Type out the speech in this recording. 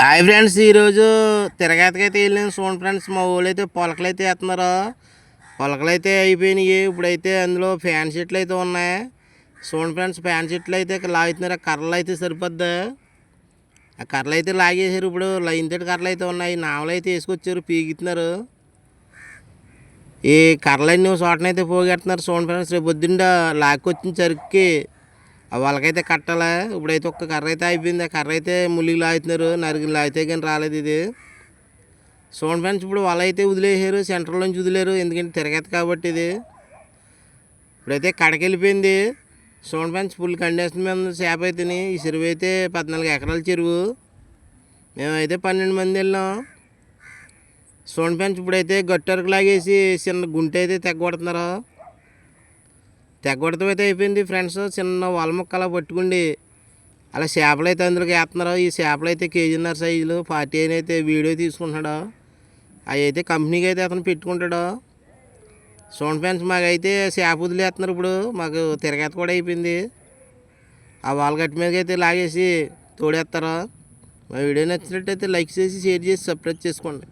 Hi friends ఈరోజు తిరగతకైతే వెళ్ళాను చూడండి ఫ్రెండ్స్ మా ఊళ్ళైతే అయితే పొలకలు అయితే వేస్తున్నారు. పొలకలు అయితే అయిపోయినాయి. ఇప్పుడైతే అందులో ఫ్యాన్ షీట్లు అయితే ఉన్నాయి. చూడండి ఫ్రెండ్స్ ఫ్యాన్ షీట్లు అయితే లాగుతున్నారు. ఆ కర్రలు అయితే సరిపోద్ది. ఆ కర్రలు అయితే లాగేశారు. ఇప్పుడు లైన్ తోటి కర్రలు అయితే ఉన్నాయి. నావలు అయితే వేసుకొచ్చారు. పీగుతున్నారు ఈ కర్రలన్నీ చోటనైతే పోగెడుతున్నారు. చూడండి ఫ్రెండ్స్ రేపు పొద్దున్న లాక్కొచ్చిన సరికి వాళ్ళకైతే కట్టాలా. ఇప్పుడైతే ఒక్క కర్ర అయితే అయిపోయింది. ఆ కర్ర అయితే ములిగి లాగుతున్నారు నరికి లాగితే కానీ రాలేదు ఇది. చూడండి ఫ్రెండ్స్ ఇప్పుడు వల అయితే వదిలేసారు సెంట్రల్ నుంచి వదిలేరు. ఎందుకంటే తిరగదు కాబట్టి ఇది. ఇప్పుడైతే కడకి వెళ్ళిపోయింది. చూడండి ఫ్రెండ్స్ ఫుల్ కండిషన్ మీద చేప అయితేని. ఈ చెరువు అయితే పద్నాలుగు ఎకరాల చెరువు. మేమైతే పన్నెండు మంది వెళ్ళాం. చూడండి ఫ్రెండ్స్ ఇప్పుడైతే గట్టరకు లాగేసి చిన్న గుంట అయితే తెగ్గొడుతున్నారు తెగ్గొడతం అయితే అయిపోయింది ఫ్రెండ్స్ చిన్న వల ముక్క అలా పట్టుకుండి అలా చేపలు అయితే అందులోకి వేస్తున్నారు. ఈ చేపలు అయితే కేజీన్నర సైజులు ఫార్టీ అయిన అయితే వీడియో తీసుకుంటున్నాడు. అవి అయితే కంపెనీకి అయితే అతను పెట్టుకుంటాడు. చూడండి ఫ్రెండ్స్ మాకైతే చేప వదిలేస్తున్నారు ఇప్పుడు. మాకు తిరగత కూడా అయిపోయింది. ఆ వాళ్ళ గట్టి మీదకి అయితే లాగేసి తోడేస్తారు. మా వీడియో నచ్చినట్టయితే లైక్ చేసి షేర్ చేసి సబ్స్క్రైబ్ చేసుకోండి.